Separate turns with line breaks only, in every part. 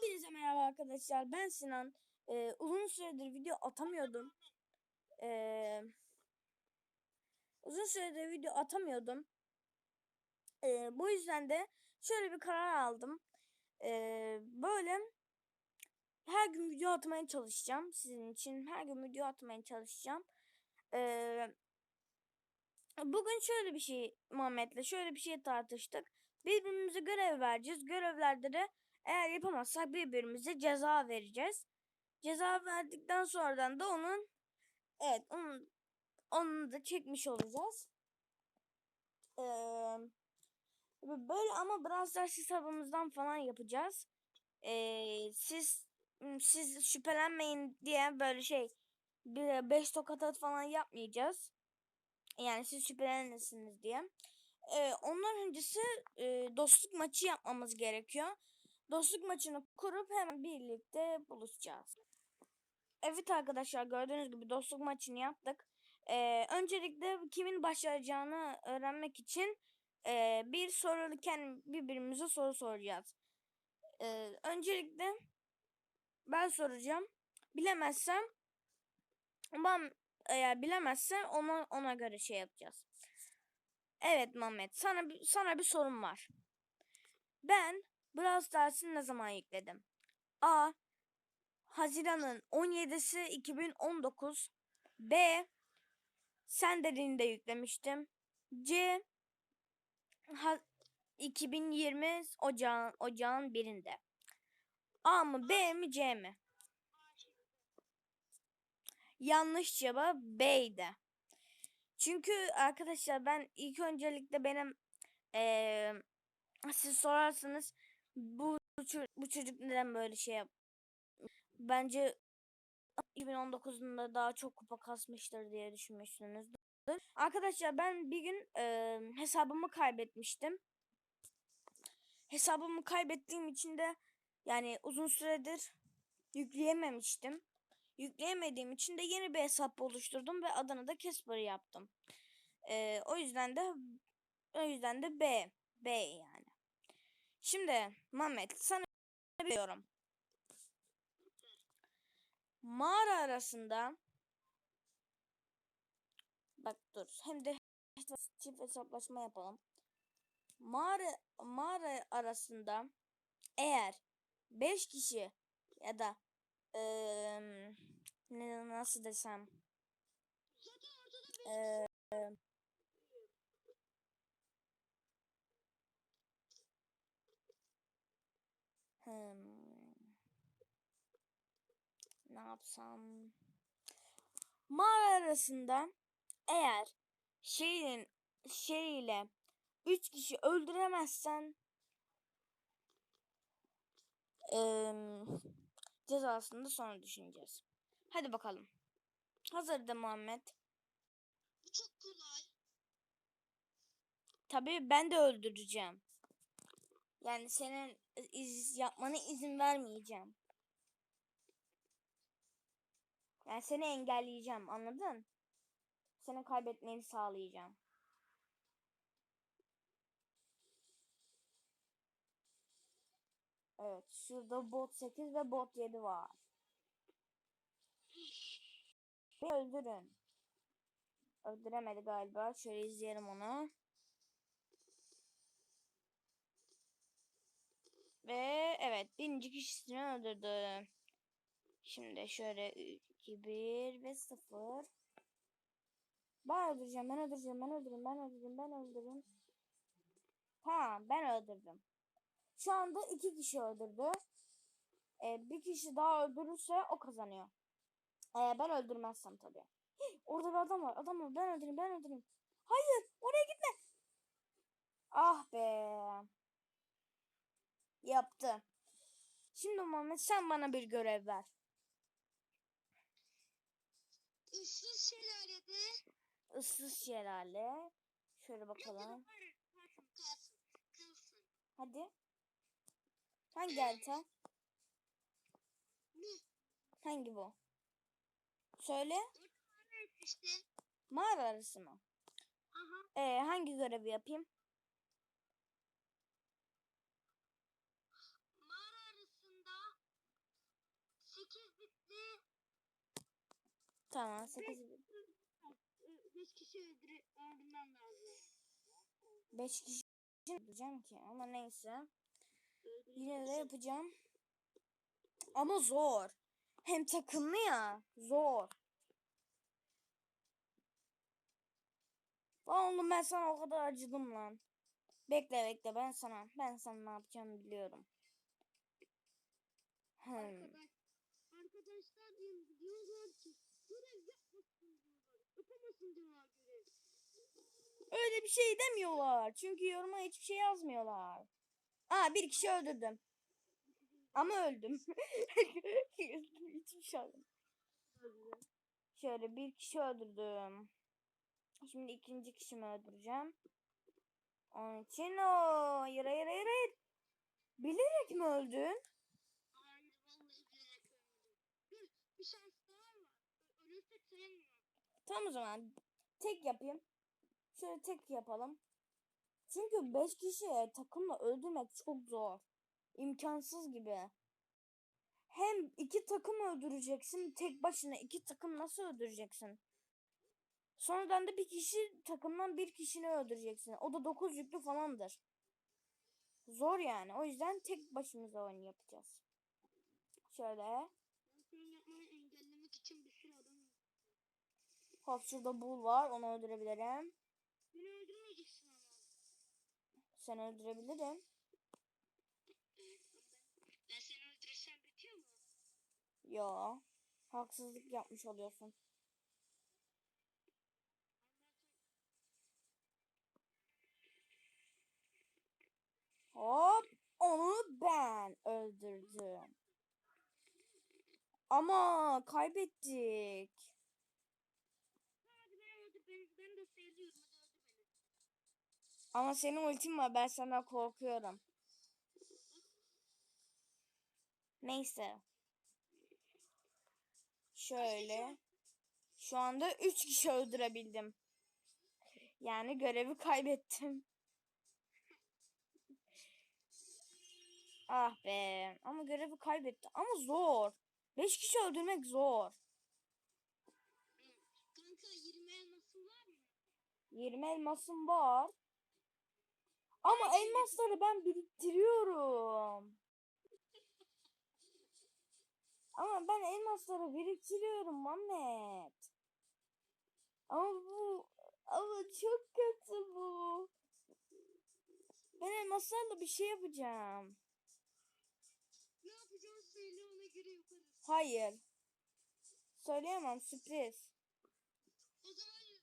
Hepinize merhaba arkadaşlar. Ben Sinan. Ee, uzun süredir video atamıyordum. Ee, uzun süredir video atamıyordum. Ee, bu yüzden de şöyle bir karar aldım. Ee, böyle her gün video atmaya çalışacağım. Sizin için her gün video atmaya çalışacağım. Ee, bugün şöyle bir şey Muhammed'le şöyle bir şey tartıştık. Birbirimize görev vereceğiz. Görevlerde de eğer yapamazsak birbirimize ceza vereceğiz. Ceza verdikten sonradan da onun evet onun onu da çekmiş olacağız. Ee, böyle ama Brawl Stars hesabımızdan falan yapacağız. Ee, siz siz şüphelenmeyin diye böyle şey bir beş tokat at falan yapmayacağız. Yani siz şüphelenesiniz diye. Ee, ondan öncesi e, dostluk maçı yapmamız gerekiyor. Dostluk maçını kurup hemen birlikte buluşacağız. Evet arkadaşlar gördüğünüz gibi dostluk maçını yaptık. Ee, öncelikle kimin başlayacağını öğrenmek için e, bir sorulurken birbirimize soru soracağız. Ee, öncelikle ben soracağım. Bilemezsem ben eğer bilemezsem ona ona göre şey yapacağız. Evet Mehmet sana sana bir sorum var. Ben Brawl Stars'ı ne zaman yükledim? A. Haziran'ın 17'si 2019 B. Sender'ini yüklemiştim. C. Ha, 2020 ocağın, ocağın birinde. A mı B mi C mi? Yanlış cevap B'ydi. Çünkü arkadaşlar ben ilk öncelikle benim ee, siz sorarsınız bu bu çocuk neden böyle şey yap? Bence 2019'unda daha çok kupa kasmıştır diye düşünmüşsünüzdür. Arkadaşlar ben bir gün e, hesabımı kaybetmiştim. Hesabımı kaybettiğim için de yani uzun süredir yükleyememiştim. Yükleyemediğim için de yeni bir hesap oluşturdum ve adını da Casper yaptım. E, o yüzden de o yüzden de B. B yani. Şimdi Mehmet sana biliyorum. Mağara arasında bak dur hem de çift hesaplaşma yapalım. Mağara mağara arasında eğer 5 kişi ya da ee, ne nasıl desem ee, Hmm. Ne yapsam? Mağara arasında eğer şeyin şeyiyle üç kişi öldüremezsen ıı, cezasını da sonra düşüneceğiz. Hadi bakalım. Hazır da Muhammed.
Çok kolay.
Tabii ben de öldüreceğim. Yani senin iz yapmana izin vermeyeceğim. Yani seni engelleyeceğim anladın? Seni kaybetmeni sağlayacağım. Evet şurada bot 8 ve bot 7 var. Beni öldürün. Öldüremedi galiba. Şöyle izleyelim onu. Ve evet birinci kişisini öldürdü. Şimdi şöyle 2, 1 ve 0. Ben öldüreceğim, ben öldüreceğim, ben öldürürüm, ben öldürürüm, ben öldürürüm. Tamam, ben öldürdüm. Şu anda iki kişi öldürdü. Ee, bir kişi daha öldürürse o kazanıyor. Ee, ben öldürmezsem tabii. Orada bir adam var, adam var. Ben öldüreyim, ben öldüreyim. Hayır, oraya gitme. Ah be. Yaptı. Şimdi Muhammed sen bana bir görev ver.
Issız şelalede
Issız şelale. Şöyle bakalım. Hadi. Hangi harita?
Ne?
Hangi bu? Söyle.
İşte.
Mağara arası mı?
Aha.
Ee, hangi görevi yapayım?
Mağara arasında bitti.
Tamam 8
Beş kişi öldüre, öldürmem lazım.
5 kişi yapacağım ki ama neyse. Yine de yapacağım. Ama zor. Hem takımlı ya. Zor. Lan oğlum ben sana o kadar acıdım lan. Bekle bekle ben sana ben sana ne yapacağımı biliyorum. Hmm.
Arkadaş, arkadaşlar diyor- diyorlar ki
Öyle bir şey demiyorlar. Çünkü yoruma hiçbir şey yazmıyorlar. Aa bir kişi öldürdüm. Ama öldüm. hiçbir şey. Şöyle bir kişi öldürdüm. Şimdi ikinci kişimi öldüreceğim. Onun için o hayır hayır hayır. Bilerek mi öldün?
Hayır vallahi bilerek öldüm. Dur bir şans daha var. Ö- Ölürsek sayılmıyor.
Tamam o zaman tek yapayım. Şöyle tek yapalım. Çünkü 5 kişi takımla öldürmek çok zor. İmkansız gibi. Hem iki takım öldüreceksin. Tek başına iki takım nasıl öldüreceksin? Sonradan da bir kişi takımdan bir kişini öldüreceksin. O da 9 yüklü falandır. Zor yani. O yüzden tek başımıza oyun yapacağız. Şöyle.
Ben senin yapmanı engellemek için bir sürü adam var.
Hop şurada bul var. Onu öldürebilirim.
Beni öldürmeyeceksin ama.
Sen öldürebilirim.
Ben seni öldürürsem bitiyor mu?
Yo. Haksızlık yapmış oluyorsun. Hop. Onu ben öldürdüm. Ama kaybettik.
Hadi beni öldür. Ben, ben de seviyorum. Hadi öldür beni.
Ama senin ultin var. Ben senden korkuyorum. Neyse. Şöyle. Şu anda 3 kişi öldürebildim. Yani görevi kaybettim. Ah be. Ama görevi kaybetti. Ama zor. 5 kişi öldürmek zor.
Kanka 20 elmasın var mı?
20 elmasım var. Ama elmasları ben biriktiriyorum. Ama ben elmasları biriktiriyorum Muhammed. Ama bu ama çok kötü bu. Ben elmaslarla bir şey yapacağım.
Ne yapacağız söyle ona göre yaparız.
Hayır. Söyleyemem sürpriz.
O zaman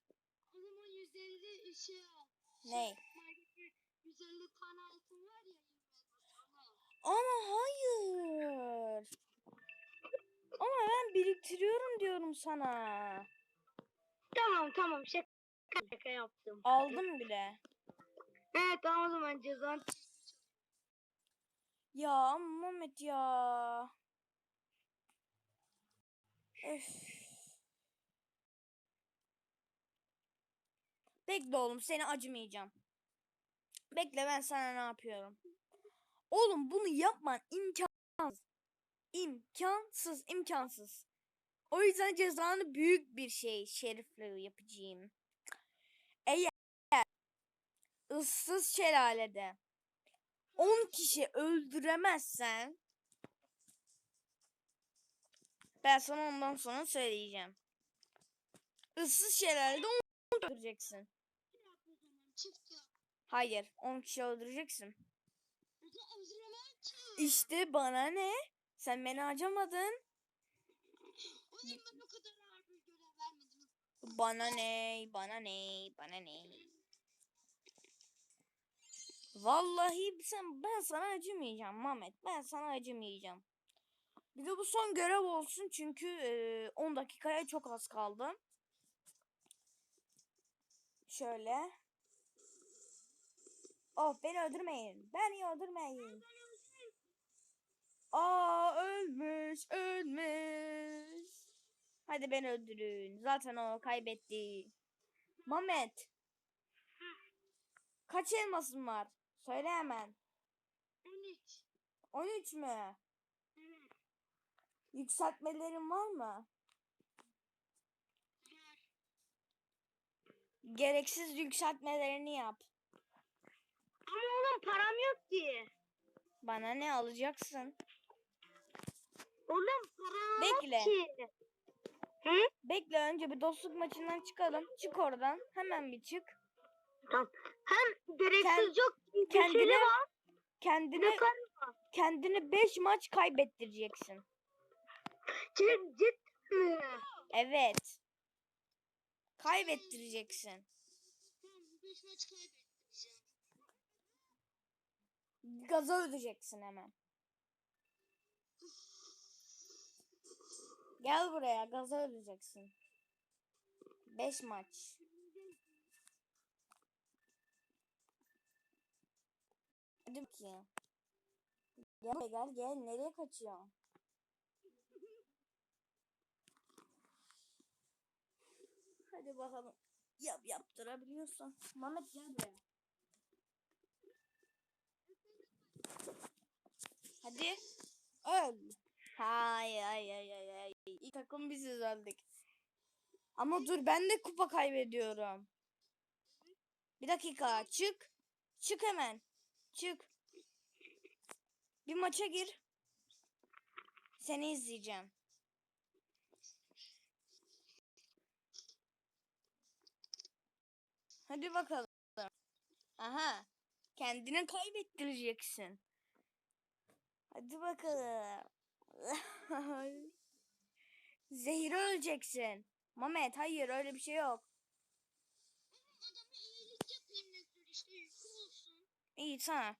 o zaman 150 şey al.
Ne?
Markette 150 tane altın var ya 20 elmas.
Ama hayır. Ama ben biriktiriyorum diyorum sana.
Tamam tamam şaka, şaka yaptım.
Aldım bile.
Evet tamam o zaman cezan.
Ya ama Mehmet ya. Öf. Bekle oğlum seni acımayacağım. Bekle ben sana ne yapıyorum. Oğlum bunu yapman imkansız. İmkansız, imkansız. O yüzden cezanı büyük bir şey şerifle yapacağım. Eğer ıssız şelalede 10 kişi öldüremezsen ben sana ondan sonra söyleyeceğim. Issız şelalede 10 öldüreceksin.
Yap o zaman çift yap.
Hayır 10 kişi öldüreceksin. İşte bana ne? Sen beni harcamadın. Bana ne? Bana ne? Bana ne? Vallahi sen ben sana acımayacağım Mehmet. Ben sana acımayacağım. Bir de bu son görev olsun çünkü e, 10 dakikaya çok az kaldı. Şöyle. Oh beni öldürmeyin. Beni öldürmeyin. Aa ölmüş ölmüş. Hadi beni öldürün. Zaten o kaybetti. Mehmet. Kaç elmasın var? Söyle hemen.
13.
13 mü?
Evet.
Yükseltmelerin var mı?
Var.
Gereksiz yükseltmelerini yap.
Ama oğlum param yok ki.
Bana ne alacaksın?
Oğlum param
Bekle.
yok ki. Hı?
Bekle önce bir dostluk maçından çıkalım. Çık oradan. Hemen bir çık.
Tamam. Hem gereksiz
Kend-
yok. Bir
kendine-
sürü var.
Kendini
Ne kadar
kendini 5 maç kaybettireceksin.
Cid, mi?
Evet. Kaybettireceksin.
Tamam. Beş maç kaybettireceğim.
Gaza ödeyeceksin hemen. Gel buraya gaza ödeyeceksin. 5 maç. Hadi bakayım. Gel gel gel nereye kaçıyorsun? Hadi bakalım. Yap yaptırabiliyorsan. Mehmet gel buraya. Hadi. Öl. Hay hay hay hay hay. İlk takım biziz öldük. Ama dur ben de kupa kaybediyorum. Bir dakika çık. Çık hemen. Çık. Bir maça gir. Seni izleyeceğim. Hadi bakalım. Aha. Kendini kaybettireceksin. Hadi bakalım. Zehir öleceksin. Mehmet hayır öyle bir şey yok.
Adama iyilik yapayım ne tür işte yükü olsun.
İyi tamam.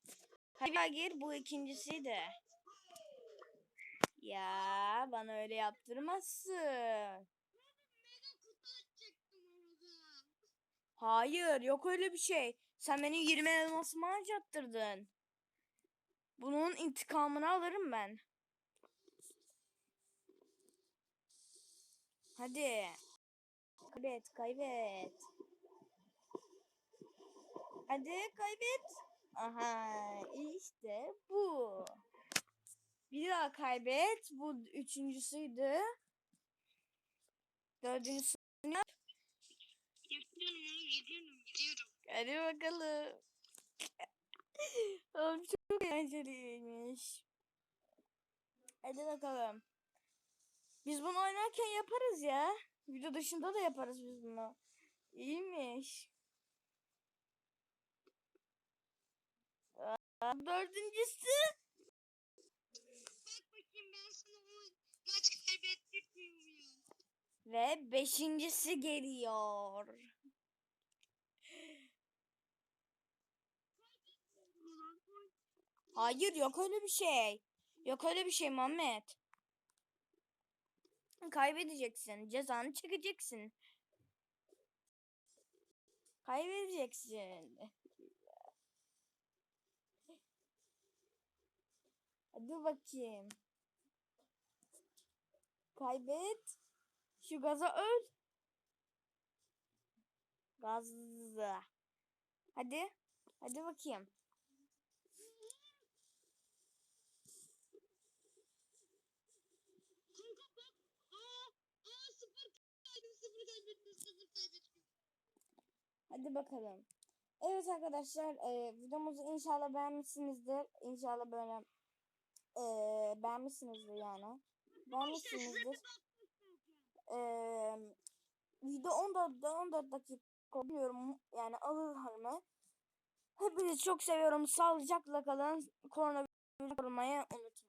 Hadi gir bu ikincisiydi. Ya bana öyle yaptırmazsın. Hayır yok öyle bir şey. Sen benim 20 elmasımı harcattırdın. Bunun intikamını alırım ben. Hadi. Kaybet kaybet. Hadi kaybet. Aha işte bu. Bir daha kaybet. Bu üçüncüsüydü. Dördüncüsü yap.
Gidiyorum gidiyorum.
Hadi bakalım. Oğlum çok eğlenceliymiş. Hadi bakalım. Biz bunu oynarken yaparız ya. Video dışında da yaparız biz bunu. İyiymiş. Aa, Dördüncüsü.
Bak bakayım ben sana o maç kaybettirmiyor muyum?
Ve beşincisi geliyor. Hayır yok öyle bir şey. Yok öyle bir şey Muhammed. Kaybedeceksin. Cezanı çekeceksin. Kaybedeceksin. Hadi bakayım. Kaybet. Şu gaza öl. Gazlı. Hadi. Hadi bakayım.
Kanka bak. Aa, aa sıfır kaybettim sıfır kaybettim sıfır kaybettim.
Hadi bakalım. Evet arkadaşlar e, videomuzu inşallah beğenmişsinizdir. İnşallah böyle e, beğenmişsinizdir yani. Beğenmişsinizdir. E, video 14, 14 dakika bilmiyorum yani alırlar mı? Hepinizi çok seviyorum. Sağlıcakla kalın. Koronavirüs korumayı unutmayın.